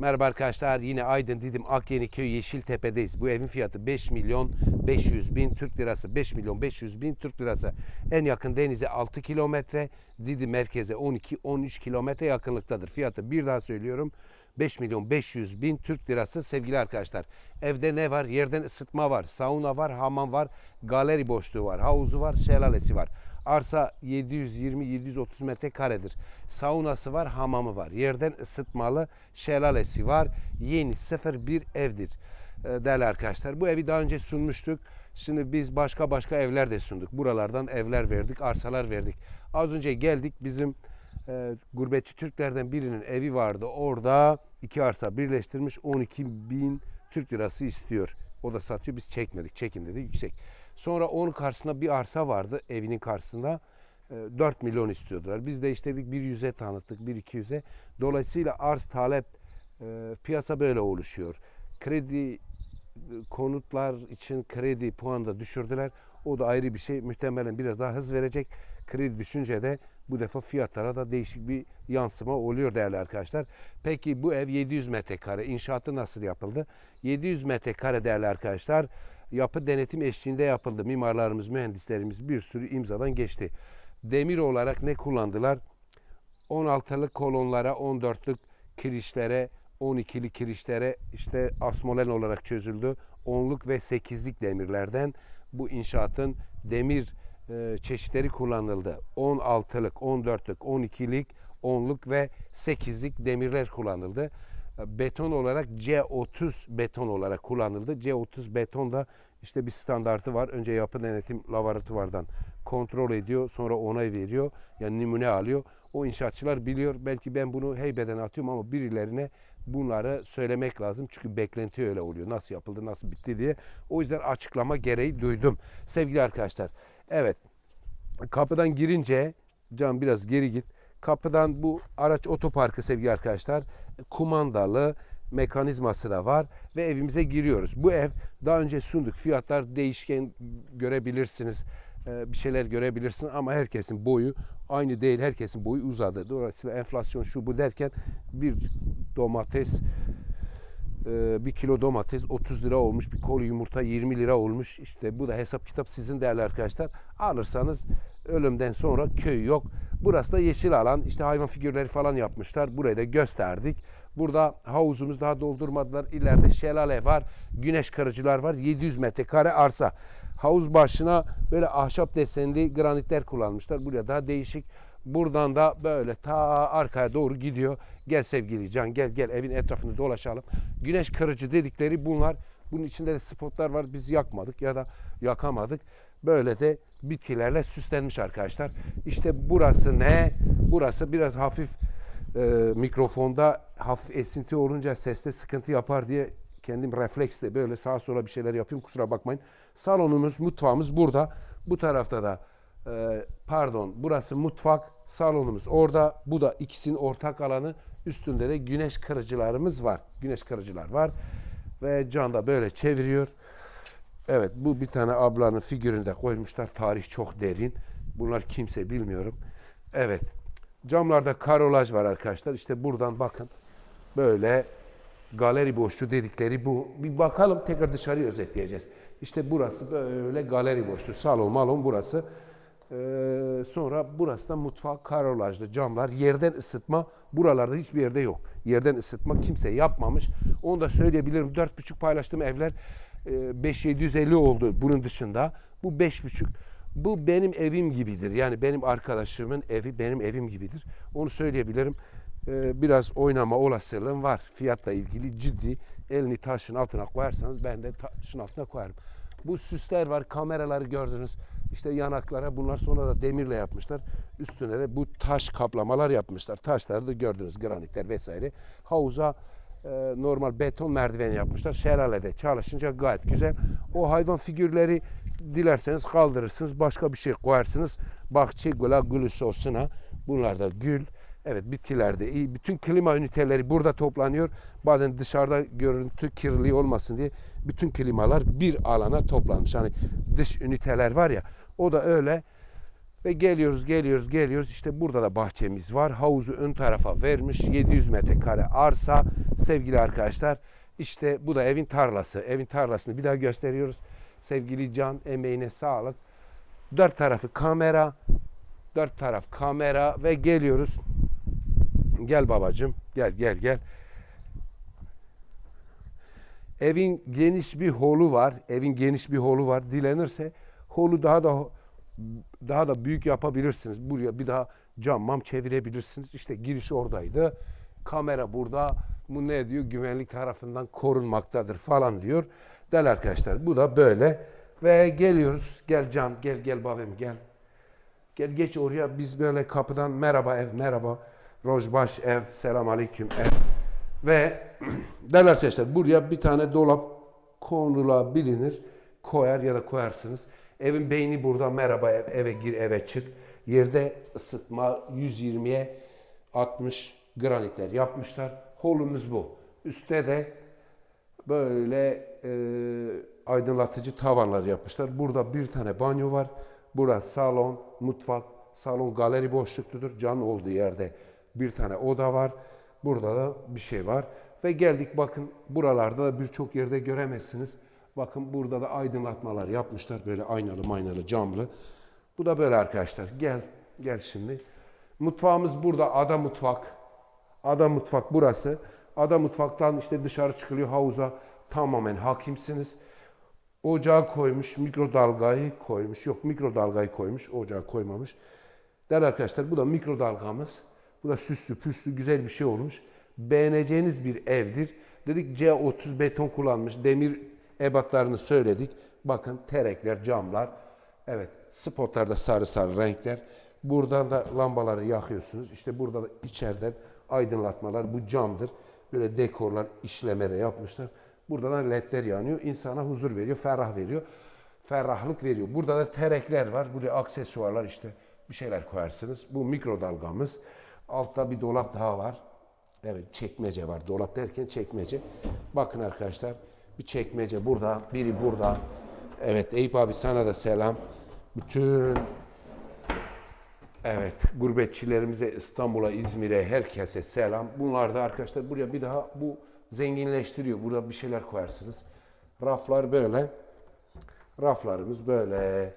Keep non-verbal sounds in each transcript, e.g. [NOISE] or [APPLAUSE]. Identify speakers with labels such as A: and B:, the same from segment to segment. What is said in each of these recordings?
A: Merhaba arkadaşlar yine Aydın Didim Akyeniköy Yeşiltepe'deyiz. Bu evin fiyatı 5 milyon 500 bin Türk lirası. 5 milyon 500 bin Türk lirası. En yakın denize 6 kilometre. Didim merkeze 12-13 kilometre yakınlıktadır. Fiyatı bir daha söylüyorum. 5 milyon 500 bin Türk lirası sevgili arkadaşlar. Evde ne var? Yerden ısıtma var, sauna var, hamam var, galeri boşluğu var, havuzu var, şelalesi var. Arsa 720-730 metrekaredir. Saunası var, hamamı var. Yerden ısıtmalı şelalesi var. Yeni sıfır bir evdir. Ee, Değerli arkadaşlar bu evi daha önce sunmuştuk. Şimdi biz başka başka evler de sunduk. Buralardan evler verdik, arsalar verdik. Az önce geldik bizim e, gurbetçi Türklerden birinin evi vardı. Orada iki arsa birleştirmiş 12 bin Türk lirası istiyor. O da satıyor biz çekmedik. Çekin dedi yüksek. Sonra onun karşısında bir arsa vardı evinin karşısında. e, 4 milyon istiyordular. Biz de işte bir yüze tanıttık, bir iki yüze. Dolayısıyla arz talep e, piyasa böyle oluşuyor. Kredi e, konutlar için kredi puanı da düşürdüler. O da ayrı bir şey. Muhtemelen biraz daha hız verecek. Kredi düşünce de bu defa fiyatlara da değişik bir yansıma oluyor değerli arkadaşlar. Peki bu ev 700 metrekare. İnşaatı nasıl yapıldı? 700 metrekare değerli arkadaşlar. Yapı denetim eşliğinde yapıldı. Mimarlarımız, mühendislerimiz bir sürü imzadan geçti. Demir olarak ne kullandılar? 16'lık kolonlara, 14'lük kirişlere, 12'lik kirişlere işte asmolen olarak çözüldü. 10'luk ve 8'lik demirlerden bu inşaatın demir e, çeşitleri kullanıldı. 16'lık, 14'lük, 12'lik, 10'luk ve 8'lik demirler kullanıldı. Beton olarak C30 beton olarak kullanıldı. C30 beton da işte bir standartı var. Önce yapı denetim laboratuvardan kontrol ediyor. Sonra onay veriyor. Yani numune alıyor. O inşaatçılar biliyor. Belki ben bunu heybeden atıyorum ama birilerine bunları söylemek lazım. Çünkü beklenti öyle oluyor. Nasıl yapıldı, nasıl bitti diye. O yüzden açıklama gereği duydum. Sevgili arkadaşlar. Evet. Kapıdan girince Can biraz geri git. Kapıdan bu araç otoparkı sevgili arkadaşlar. Kumandalı mekanizması da var ve evimize giriyoruz. Bu ev daha önce sunduk. Fiyatlar değişken görebilirsiniz. Ee, Bir şeyler görebilirsin ama herkesin boyu aynı değil. Herkesin boyu uzadı. Dolayısıyla enflasyon şu bu derken bir domates e, bir kilo domates 30 lira olmuş, bir kolu yumurta 20 lira olmuş. İşte bu da hesap kitap sizin değerli arkadaşlar. Alırsanız ölümden sonra köy yok. Burası da yeşil alan. İşte hayvan figürleri falan yapmışlar. Burayı da gösterdik. Burada havuzumuz daha doldurmadılar. İleride şelale var. Güneş kırıcılar var. 700 metrekare arsa. Havuz başına böyle ahşap desenli granitler kullanmışlar. Buraya daha değişik. Buradan da böyle ta arkaya doğru gidiyor. Gel sevgili Can gel gel evin etrafını dolaşalım. Güneş kırıcı dedikleri bunlar. Bunun içinde de spotlar var. Biz yakmadık ya da yakamadık. Böyle de bitkilerle süslenmiş arkadaşlar. İşte burası ne? Burası biraz hafif e, mikrofonda hafif esinti olunca seste sıkıntı yapar diye kendim refleksle böyle sağa sola bir şeyler yapayım kusura bakmayın. Salonumuz, mutfağımız burada. Bu tarafta da e, pardon burası mutfak, salonumuz orada. Bu da ikisinin ortak alanı. Üstünde de güneş kırıcılarımız var. Güneş kırıcılar var. Ve Can da böyle çeviriyor. Evet bu bir tane ablanın figüründe koymuşlar. Tarih çok derin. Bunlar kimse bilmiyorum. Evet. Camlarda karolaj var arkadaşlar. İşte buradan bakın. Böyle galeri boşluğu dedikleri bu. Bir bakalım tekrar dışarıyı özetleyeceğiz. İşte burası böyle galeri boşluğu. Salon malon burası. Ee, sonra burası da mutfak karolajlı camlar. Yerden ısıtma buralarda hiçbir yerde yok. Yerden ısıtma kimse yapmamış. Onu da söyleyebilirim. 4,5 paylaştığım evler e, 5750 oldu bunun dışında. Bu 5,5 bu benim evim gibidir. Yani benim arkadaşımın evi benim evim gibidir. Onu söyleyebilirim. Ee, biraz oynama olasılığım var. Fiyatla ilgili ciddi elini taşın altına koyarsanız ben de taşın altına koyarım. Bu süsler var, kameraları gördünüz. İşte yanaklara bunlar sonra da demirle yapmışlar. Üstüne de bu taş kaplamalar yapmışlar. Taşları da gördünüz, granitler vesaire. Havuza e, normal beton merdiven yapmışlar. Şelalede çalışınca gayet güzel. O hayvan figürleri dilerseniz kaldırırsınız. Başka bir şey koyarsınız. Bahçe gula gülü sosuna. Bunlar da gül. Evet bitkiler de iyi. Bütün klima üniteleri burada toplanıyor. Bazen dışarıda görüntü kirliliği olmasın diye bütün klimalar bir alana toplanmış. Hani dış üniteler var ya o da öyle. Ve geliyoruz, geliyoruz, geliyoruz. İşte burada da bahçemiz var. Havuzu ön tarafa vermiş. 700 metrekare arsa. Sevgili arkadaşlar, işte bu da evin tarlası. Evin tarlasını bir daha gösteriyoruz. Sevgili Can, emeğine sağlık. Dört tarafı kamera. Dört taraf kamera ve geliyoruz. Gel babacığım, gel gel gel. Evin geniş bir holu var. Evin geniş bir holu var. Dilenirse holu daha da daha da büyük yapabilirsiniz. Buraya bir daha cam mam çevirebilirsiniz. İşte giriş oradaydı. Kamera burada. Bu ne diyor? Güvenlik tarafından korunmaktadır falan diyor. Değerli arkadaşlar bu da böyle. Ve geliyoruz. Gel Can, gel gel babam gel. Gel geç oraya biz böyle kapıdan merhaba ev merhaba. Rojbaş ev, selam aleyküm ev. Ve [CLEARS THROAT] değerli arkadaşlar buraya bir tane dolap konulabilir. Koyar ya da koyarsınız. Evin beyni burada merhaba ev, eve gir eve çık. Yerde ısıtma 120'ye 60 granitler yapmışlar. Holumuz bu. Üstte de böyle e, aydınlatıcı tavanlar yapmışlar. Burada bir tane banyo var. Burası salon, mutfak, salon galeri boşlukludur. Can olduğu yerde bir tane oda var. Burada da bir şey var. Ve geldik bakın buralarda da birçok yerde göremezsiniz. Bakın burada da aydınlatmalar yapmışlar. Böyle aynalı maynalı camlı. Bu da böyle arkadaşlar. Gel, gel şimdi. Mutfağımız burada. Ada mutfak. Ada mutfak burası. Ada mutfaktan işte dışarı çıkılıyor havuza. Tamamen hakimsiniz. Ocağı koymuş, mikrodalgayı koymuş. Yok mikrodalgayı koymuş, ocağı koymamış. Değerli arkadaşlar bu da mikrodalgamız. Bu da süslü püslü güzel bir şey olmuş. Beğeneceğiniz bir evdir. Dedik C30 beton kullanmış. Demir ebatlarını söyledik. Bakın terekler, camlar. Evet spotlarda sarı sarı renkler. Buradan da lambaları yakıyorsunuz. İşte burada da içeriden aydınlatmalar. Bu camdır. Böyle dekorlar işleme de yapmışlar. Burada da ledler yanıyor. İnsana huzur veriyor, ferah veriyor. Ferahlık veriyor. Burada da terekler var. Buraya aksesuarlar işte bir şeyler koyarsınız. Bu mikrodalgamız. Altta bir dolap daha var. Evet çekmece var. Dolap derken çekmece. Bakın arkadaşlar bir çekmece burada, biri burada. Evet Eyüp abi sana da selam. Bütün Evet, gurbetçilerimize İstanbul'a, İzmir'e, herkese selam. Bunlar da arkadaşlar buraya bir daha bu zenginleştiriyor. Burada bir şeyler koyarsınız. Raflar böyle. Raflarımız böyle.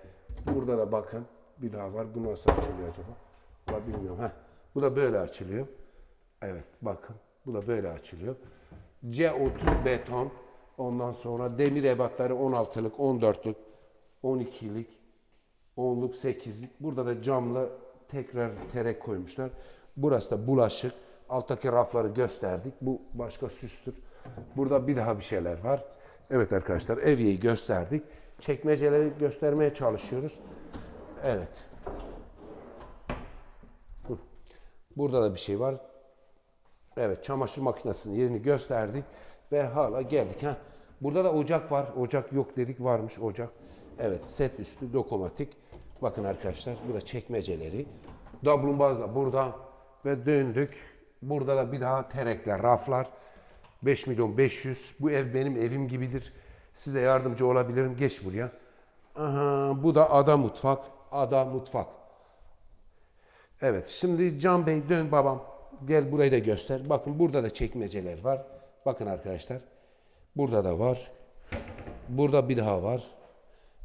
A: Burada da bakın bir daha var. Bu nasıl açılıyor acaba? Valla bilmiyorum. Heh. Bu da böyle açılıyor. Evet bakın. Bu da böyle açılıyor. C30 beton. Ondan sonra demir ebatları 16'lık, 14'lük, 12'lik, 10'luk, 8'lik. Burada da camlı tekrar terek koymuşlar. Burası da bulaşık. Alttaki rafları gösterdik. Bu başka süstür. Burada bir daha bir şeyler var. Evet arkadaşlar evyeyi gösterdik. Çekmeceleri göstermeye çalışıyoruz. Evet. Burada da bir şey var. Evet çamaşır makinesinin yerini gösterdik ve hala geldik. Ha. Burada da ocak var. Ocak yok dedik varmış ocak. Evet set üstü dokomatik. Bakın arkadaşlar bu da çekmeceleri. Dablumbaz da burada ve döndük. Burada da bir daha terekler, raflar. 5 milyon 500. Bu ev benim evim gibidir. Size yardımcı olabilirim. Geç buraya. Aha, bu da ada mutfak. Ada mutfak. Evet şimdi Can Bey dön babam. Gel burayı da göster. Bakın burada da çekmeceler var. Bakın arkadaşlar. Burada da var. Burada bir daha var.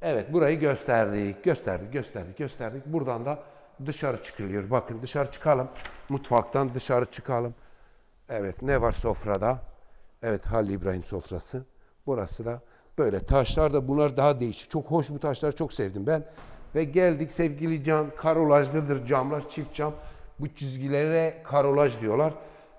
A: Evet burayı gösterdik. Gösterdik, gösterdik, gösterdik. Buradan da dışarı çıkılıyor. Bakın dışarı çıkalım. Mutfaktan dışarı çıkalım. Evet ne var sofrada? Evet Halil İbrahim sofrası. Burası da böyle. Taşlar da bunlar daha değişik. Çok hoş bu taşları çok sevdim ben. Ve geldik sevgili Can. Karolajlıdır camlar çift cam. Bu çizgilere karolaj diyorlar.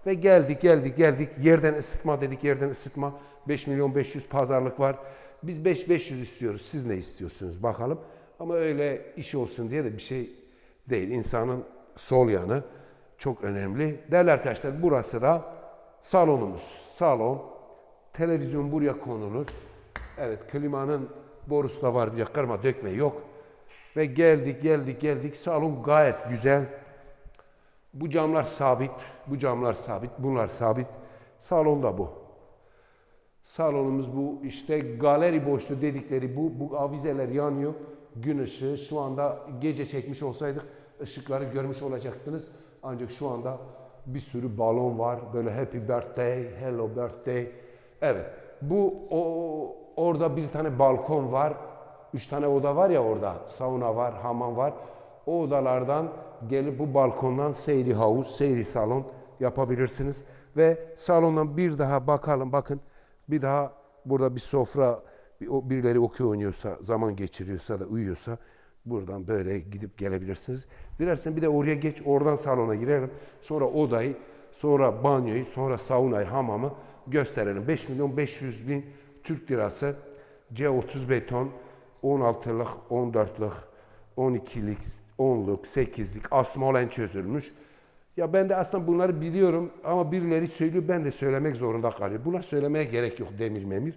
A: Ve geldik geldik geldik. Yerden ısıtma dedik yerden ısıtma. 5 milyon 500 pazarlık var. Biz 5 500 istiyoruz. Siz ne istiyorsunuz bakalım. Ama öyle iş olsun diye de bir şey değil. İnsanın sol yanı çok önemli. Değerli arkadaşlar burası da salonumuz. Salon. Televizyon buraya konulur. Evet klimanın borusu da var. Bir kırma dökme yok. Ve geldik geldik geldik. Salon gayet güzel. Bu camlar sabit. Bu camlar sabit. Bunlar sabit. Salon da bu. Salonumuz bu. işte galeri boşluğu dedikleri bu. Bu avizeler yanıyor. gün ışığı. Şu anda gece çekmiş olsaydık ışıkları görmüş olacaktınız. Ancak şu anda bir sürü balon var. Böyle happy birthday, hello birthday. Evet. Bu o, orada bir tane balkon var. Üç tane oda var ya orada. Sauna var, hamam var. O odalardan gelip bu balkondan seyri havuz, seyri salon yapabilirsiniz. Ve salondan bir daha bakalım. Bakın bir daha burada bir sofra, birileri okey oynuyorsa, zaman geçiriyorsa da uyuyorsa buradan böyle gidip gelebilirsiniz. Dilersen bir de oraya geç, oradan salona girelim. Sonra odayı, sonra banyoyu, sonra saunayı, hamamı gösterelim. 5 milyon 500 bin Türk lirası C30 beton 16'lık, 14'lık, 12'lik, 10'luk, 8'lik asmolen çözülmüş. Ya ben de aslında bunları biliyorum ama birileri söylüyor ben de söylemek zorunda kalıyorum. Bunlar söylemeye gerek yok demir memir.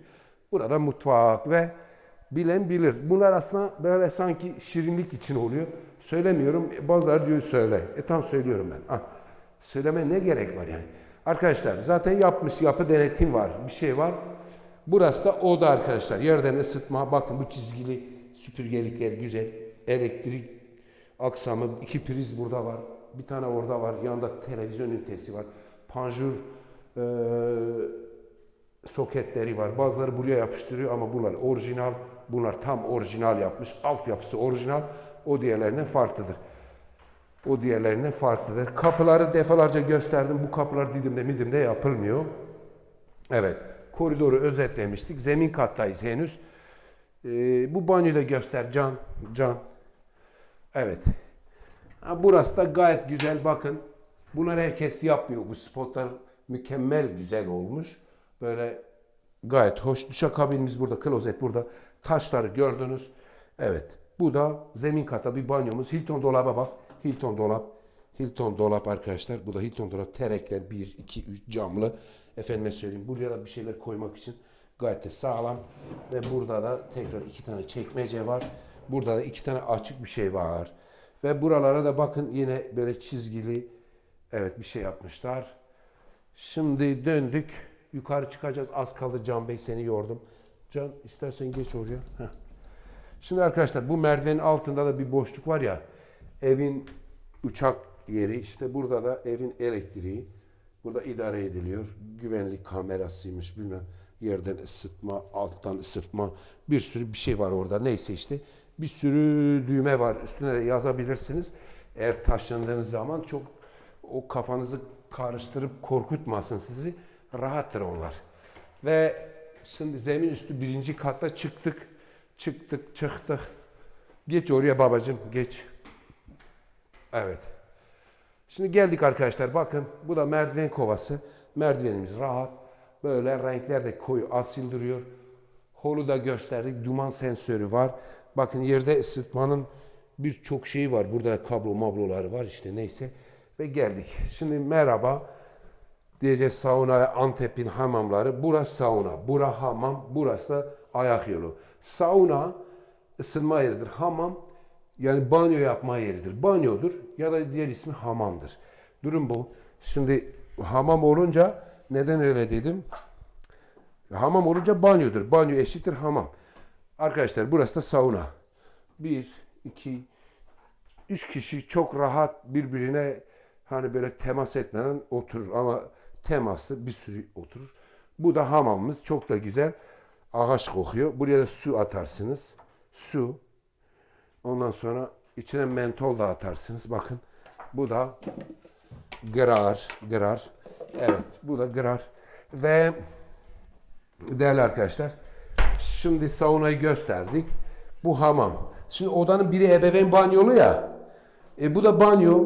A: Burada mutfak ve bilen bilir. Bunlar aslında böyle sanki şirinlik için oluyor. Söylemiyorum. E, Bazıları diyor söyle. E tam söylüyorum ben. Ah, söyleme ne gerek var yani? Arkadaşlar zaten yapmış yapı denetim var. Bir şey var. Burası da oda arkadaşlar. Yerden ısıtma. Bakın bu çizgili süpürgelikler güzel. Elektrik aksamı. iki priz burada var. Bir tane orada var. Yanında televizyon ünitesi var. Panjur eee, soketleri var. Bazıları buraya yapıştırıyor ama bunlar orijinal. Bunlar tam orijinal yapmış. Altyapısı orijinal. O diğerlerinden farklıdır. O diğerlerinden farklıdır. Kapıları defalarca gösterdim. Bu kapılar Didim'de Midim'de yapılmıyor. Evet. Koridoru özetlemiştik. Zemin kattayız henüz. Ee, bu banyoyu da göster Can. Can. Evet. Burası da gayet güzel. Bakın. Bunları herkes yapmıyor. Bu spotlar mükemmel güzel olmuş. Böyle gayet hoş. Duşakabinimiz burada. Klozet burada. Taşları gördünüz. Evet. Bu da zemin kata bir banyomuz. Hilton dolaba bak. Hilton dolap. Hilton dolap arkadaşlar. Bu da Hilton dolap. Terekler 1, 2, 3 camlı. Efendime söyleyeyim. Buraya da bir şeyler koymak için gayet de sağlam. Ve burada da tekrar iki tane çekmece var. Burada da iki tane açık bir şey var. Ve buralara da bakın yine böyle çizgili evet bir şey yapmışlar. Şimdi döndük. Yukarı çıkacağız. Az kaldı Can Bey seni yordum. Can istersen geç oraya. Heh. Şimdi arkadaşlar bu merdivenin altında da bir boşluk var ya. Evin uçak yeri işte burada da evin elektriği. Burada idare ediliyor. Güvenlik kamerasıymış bilmem. Yerden ısıtma, alttan ısıtma. Bir sürü bir şey var orada. Neyse işte. Bir sürü düğme var. Üstüne de yazabilirsiniz. Eğer taşındığınız zaman çok o kafanızı karıştırıp korkutmasın sizi. Rahattır onlar. Ve şimdi zemin üstü birinci katta çıktık. Çıktık, çıktık. Geç oraya babacığım, geç. Evet. Şimdi geldik arkadaşlar. Bakın bu da merdiven kovası. Merdivenimiz rahat. Böyle renkler de koyu asil duruyor. Holu da gösterdik. Duman sensörü var. Bakın yerde ısıtmanın birçok şeyi var. Burada kablo mabloları var işte neyse. Ve geldik. Şimdi merhaba. Diyeceğiz sauna Antep'in hamamları. Burası sauna, bura hamam, burası da ayak yolu. Sauna ısınma yeridir. Hamam yani banyo yapma yeridir. Banyodur ya da diğer ismi hamamdır. Durum bu. Şimdi hamam olunca neden öyle dedim? Hamam olunca banyodur. Banyo eşittir hamam. Arkadaşlar burası da sauna. Bir, iki, üç kişi çok rahat birbirine hani böyle temas etmeden oturur ama temaslı bir sürü oturur. Bu da hamamımız çok da güzel. Ağaç kokuyor. Buraya da su atarsınız. Su. Ondan sonra içine mentol da atarsınız. Bakın bu da grar, grar. Evet bu da grar. Ve değerli arkadaşlar şimdi saunayı gösterdik. Bu hamam. Şimdi odanın biri ebeveyn banyolu ya. E bu da banyo.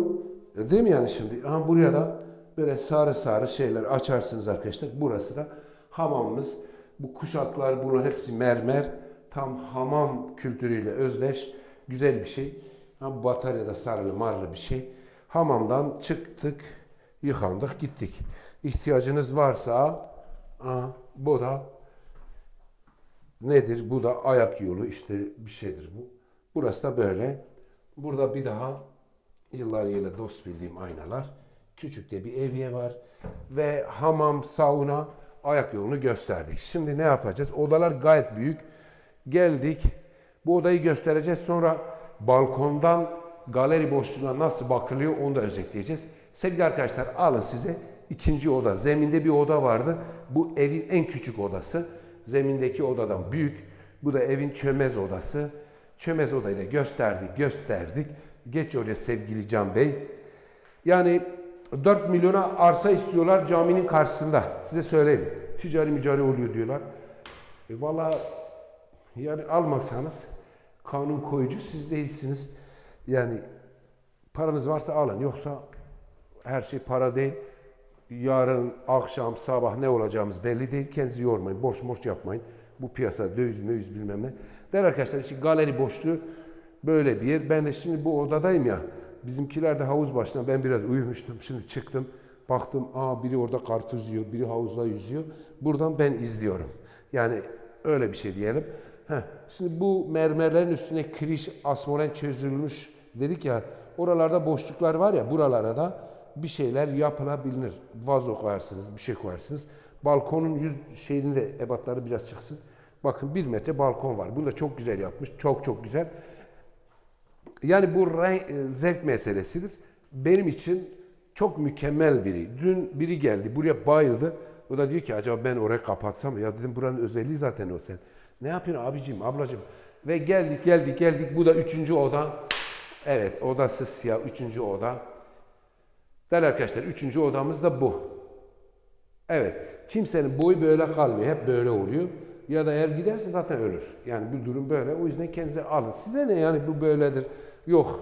A: E, Değil mi yani şimdi? Aha buraya da böyle sarı sarı şeyler açarsınız arkadaşlar. Burası da hamamımız. Bu kuşaklar bunlar hepsi mermer. Tam hamam kültürüyle özdeş. Güzel bir şey. Ha, bataryada sarılı marlı bir şey. Hamamdan çıktık, yıkandık, gittik. İhtiyacınız varsa aha, bu da nedir? Bu da ayak yolu işte bir şeydir bu. Burası da böyle. Burada bir daha yıllar yılı dost bildiğim aynalar. Küçük de bir evye var. Ve hamam, sauna, ayak yolunu gösterdik. Şimdi ne yapacağız? Odalar gayet büyük. Geldik. Bu odayı göstereceğiz. Sonra balkondan galeri boşluğuna nasıl bakılıyor onu da özetleyeceğiz. Sevgili arkadaşlar alın size ikinci oda. Zeminde bir oda vardı. Bu evin en küçük odası. Zemindeki odadan büyük. Bu da evin çömez odası. Çömez odayı da gösterdik, gösterdik. Geç oraya sevgili Can Bey. Yani 4 milyona arsa istiyorlar caminin karşısında. Size söyleyeyim. Ticari mücari oluyor diyorlar. E Valla yani almasanız kanun koyucu siz değilsiniz. Yani paranız varsa alın. Yoksa her şey para değil. Yarın, akşam, sabah ne olacağımız belli değil. Kendinizi yormayın. Borç borç yapmayın. Bu piyasa döviz möviz bilmem ne. Değerli arkadaşlar işte galeri boşluğu böyle bir yer. Ben de şimdi bu odadayım ya. Bizimkiler de havuz başına. Ben biraz uyumuştum. Şimdi çıktım. Baktım aa biri orada karpuz yiyor, biri havuzda yüzüyor. Buradan ben izliyorum. Yani öyle bir şey diyelim. Heh, şimdi bu mermerlerin üstüne kiriş, asmoren çözülmüş dedik ya. Oralarda boşluklar var ya buralara da bir şeyler yapılabilir. Vazo koyarsınız, bir şey koyarsınız. Balkonun yüz şeyini de ebatları biraz çıksın. Bakın bir metre balkon var. Bunu da çok güzel yapmış. Çok çok güzel. Yani bu renk, e, zevk meselesidir. Benim için çok mükemmel biri. Dün biri geldi buraya bayıldı. O da diyor ki acaba ben orayı kapatsam? Ya dedim buranın özelliği zaten o sen. Ne yapıyorsun abicim, ablacım? Ve geldik geldik geldik. Bu da üçüncü oda. Evet odası siyah üçüncü oda. Değerli arkadaşlar üçüncü odamız da bu. Evet. Kimsenin boyu böyle kalmıyor. Hep böyle oluyor. Ya da eğer giderse zaten ölür. Yani bu durum böyle. O yüzden kendinize alın. Size ne yani bu böyledir. Yok.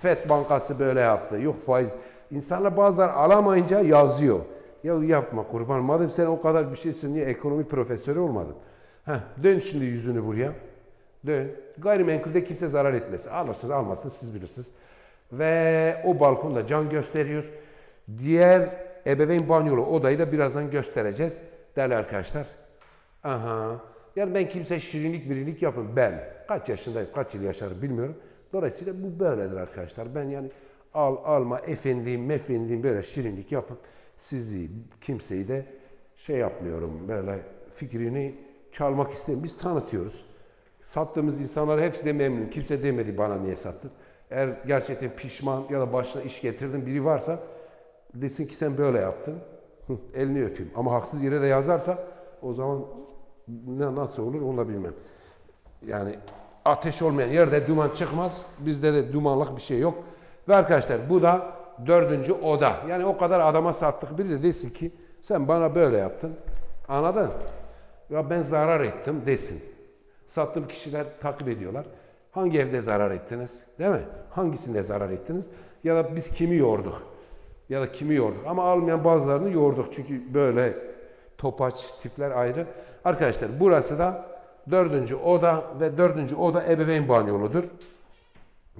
A: FED Bankası böyle yaptı. Yok faiz. İnsanlar bazıları alamayınca yazıyor. Ya yapma kurban. Madem sen o kadar bir şeysin niye ekonomi profesörü olmadın? Heh, dön şimdi yüzünü buraya. Dön. Gayrimenkulde kimse zarar etmez. Alırsınız almazsınız siz bilirsiniz. Ve o balkonda can gösteriyor. Diğer ebeveyn banyolu odayı da birazdan göstereceğiz. Değerli arkadaşlar. Aha. Yani ben kimse şirinlik birilik yapın. Ben kaç yaşındayım, kaç yıl yaşarım bilmiyorum. Dolayısıyla bu böyledir arkadaşlar. Ben yani al alma efendim mefendim böyle şirinlik yapıp sizi kimseyi de şey yapmıyorum böyle fikrini çalmak istemiyorum. Biz tanıtıyoruz. Sattığımız insanlar hepsi de memnun. Kimse demedi bana niye sattın. Eğer gerçekten pişman ya da başına iş getirdin biri varsa desin ki sen böyle yaptın. Elini öpeyim. Ama haksız yere de yazarsa o zaman ne nasıl olur onu da bilmem. Yani ateş olmayan yerde duman çıkmaz. Bizde de dumanlık bir şey yok. Ve arkadaşlar bu da dördüncü oda. Yani o kadar adama sattık. Biri de desin ki sen bana böyle yaptın. Anladın? Ya ben zarar ettim desin. Sattığım kişiler takip ediyorlar. Hangi evde zarar ettiniz? Değil mi? Hangisinde zarar ettiniz? Ya da biz kimi yorduk? Ya da kimi yorduk? Ama almayan bazılarını yorduk. Çünkü böyle topaç tipler ayrı. Arkadaşlar burası da dördüncü oda ve dördüncü oda ebeveyn banyoludur.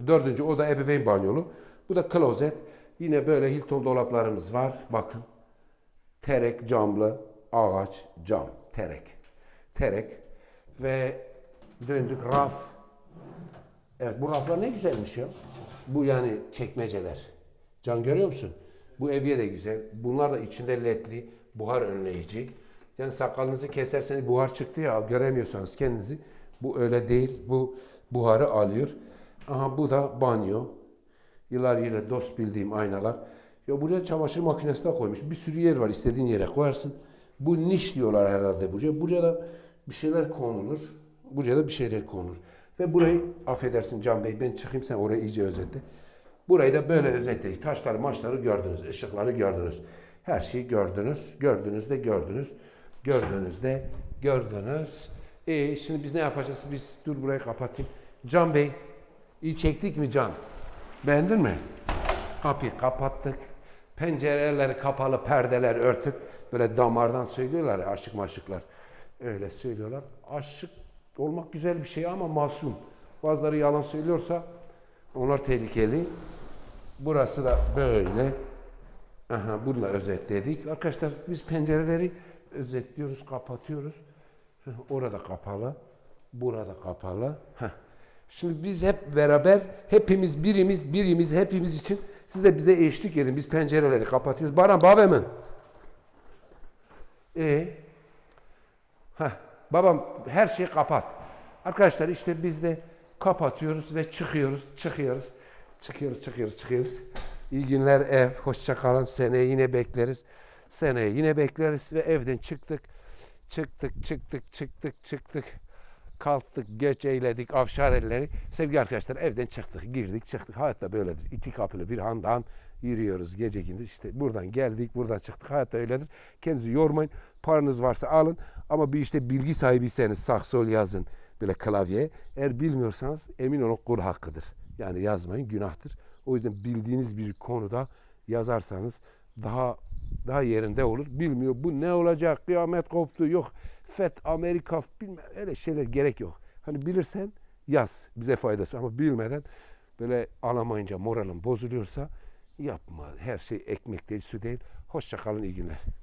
A: Dördüncü oda ebeveyn banyolu. Bu da klozet. Yine böyle Hilton dolaplarımız var. Bakın. Terek camlı, ağaç, cam, terek. Terek. Ve döndük raf. Evet bu raflar ne güzelmiş ya. Bu yani çekmeceler. Can görüyor musun? Bu evye de güzel. Bunlar da içinde ledli, buhar önleyici. Yani sakalınızı keserseniz buhar çıktı ya göremiyorsanız kendinizi. Bu öyle değil. Bu buharı alıyor. Aha bu da banyo. Yıllar yılı dost bildiğim aynalar. Ya buraya çamaşır makinesi de koymuş. Bir sürü yer var. istediğin yere koyarsın. Bu niş diyorlar herhalde buraya. Buraya da bir şeyler konulur. Buraya da bir şeyler konulur. Ve burayı affedersin Can Bey ben çıkayım sen orayı iyice özetle. Burayı da böyle özetledik. Taşları maçları gördünüz. ışıkları gördünüz. Her şeyi gördünüz. Gördünüz de gördünüz. Gördünüz de gördünüz. E şimdi biz ne yapacağız? Biz dur burayı kapatayım. Can Bey iyi çektik mi Can? Beğendin mi? Kapıyı kapattık. Pencereleri kapalı, perdeler örtük. Böyle damardan söylüyorlar ya aşık maşıklar. Öyle söylüyorlar. Aşık olmak güzel bir şey ama masum. Bazıları yalan söylüyorsa onlar tehlikeli. Burası da böyle. Aha, bunu özetledik. Arkadaşlar biz pencereleri özetliyoruz, kapatıyoruz. Orada kapalı, burada kapalı. Şimdi biz hep beraber, hepimiz birimiz, birimiz hepimiz için siz de bize eşlik edin. Biz pencereleri kapatıyoruz. Baran Bavemen. E Heh, babam her şeyi kapat. Arkadaşlar işte biz de kapatıyoruz ve çıkıyoruz, çıkıyoruz, çıkıyoruz, çıkıyoruz, çıkıyoruz. İyi günler ev, hoşça kalın. Seneye yine bekleriz. Seneye yine bekleriz ve evden çıktık. Çıktık, çıktık, çıktık, çıktık. Kalktık, göç eyledik, avşar elleri. Sevgili arkadaşlar evden çıktık, girdik, çıktık. Hayatta böyledir. İki kapılı bir handan yürüyoruz gece gündüz. İşte buradan geldik, buradan çıktık. Hayatta öyledir. Kendinizi yormayın. Paranız varsa alın. Ama bir işte bilgi sahibiyseniz sağ sol yazın böyle klavyeye. Eğer bilmiyorsanız emin olun kul hakkıdır. Yani yazmayın günahtır. O yüzden bildiğiniz bir konuda yazarsanız daha daha yerinde olur. Bilmiyor bu ne olacak kıyamet koptu yok FET Amerika bilmem öyle şeyler gerek yok. Hani bilirsen yaz bize faydası ama bilmeden böyle alamayınca moralin bozuluyorsa yapma. Her şey ekmek değil su değil. Hoşça kalın iyi günler.